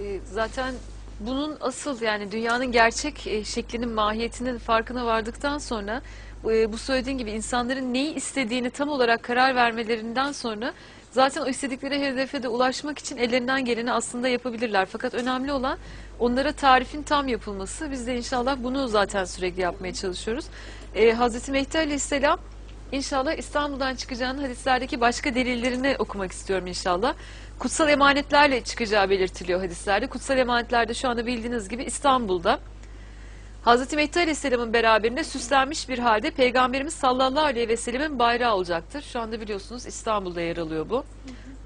E, zaten bunun asıl yani dünyanın gerçek e, şeklinin mahiyetinin farkına vardıktan sonra e, bu söylediğin gibi insanların neyi istediğini tam olarak karar vermelerinden sonra zaten o istedikleri hedefe de ulaşmak için ellerinden geleni aslında yapabilirler. Fakat önemli olan onlara tarifin tam yapılması. Biz de inşallah bunu zaten sürekli yapmaya çalışıyoruz. E, Hazreti Mehdi Aleyhisselam İnşallah İstanbul'dan çıkacağının hadislerdeki başka delillerini okumak istiyorum inşallah. Kutsal emanetlerle çıkacağı belirtiliyor hadislerde. Kutsal emanetlerde şu anda bildiğiniz gibi İstanbul'da. Hazreti Mehdi Aleyhisselam'ın beraberinde süslenmiş bir halde Peygamberimiz sallallahu aleyhi ve sellemin bayrağı olacaktır. Şu anda biliyorsunuz İstanbul'da yer alıyor bu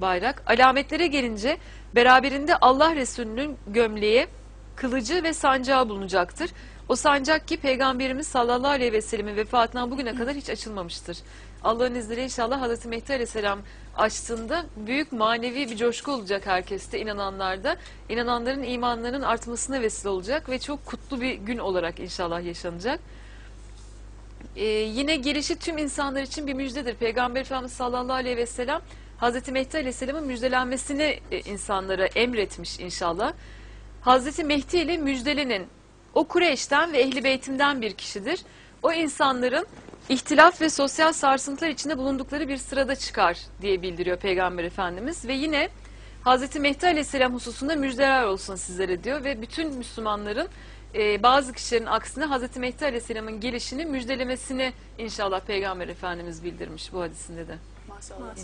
bayrak. Alametlere gelince beraberinde Allah Resulü'nün gömleği, kılıcı ve sancağı bulunacaktır. O sancak ki Peygamberimiz sallallahu aleyhi ve sellemin vefatından bugüne kadar hiç açılmamıştır. Allah'ın izniyle inşallah Hazreti Mehdi aleyhisselam açtığında büyük manevi bir coşku olacak herkeste, inananlarda. İnananların imanlarının artmasına vesile olacak ve çok kutlu bir gün olarak inşallah yaşanacak. Ee, yine gelişi tüm insanlar için bir müjdedir. Peygamber Efendimiz sallallahu aleyhi ve sellem Hazreti Mehdi aleyhisselamın müjdelenmesini e, insanlara emretmiş inşallah. Hazreti Mehdi ile müjdelenin o Kureyş'ten ve Ehli Beytim'den bir kişidir. O insanların ihtilaf ve sosyal sarsıntılar içinde bulundukları bir sırada çıkar diye bildiriyor Peygamber Efendimiz. Ve yine Hazreti Mehdi Aleyhisselam hususunda müjdeler olsun sizlere diyor ve bütün Müslümanların e, bazı kişilerin aksine Hazreti Mehdi Aleyhisselam'ın gelişini müjdelemesini inşallah Peygamber Efendimiz bildirmiş bu hadisinde de. Maşallah.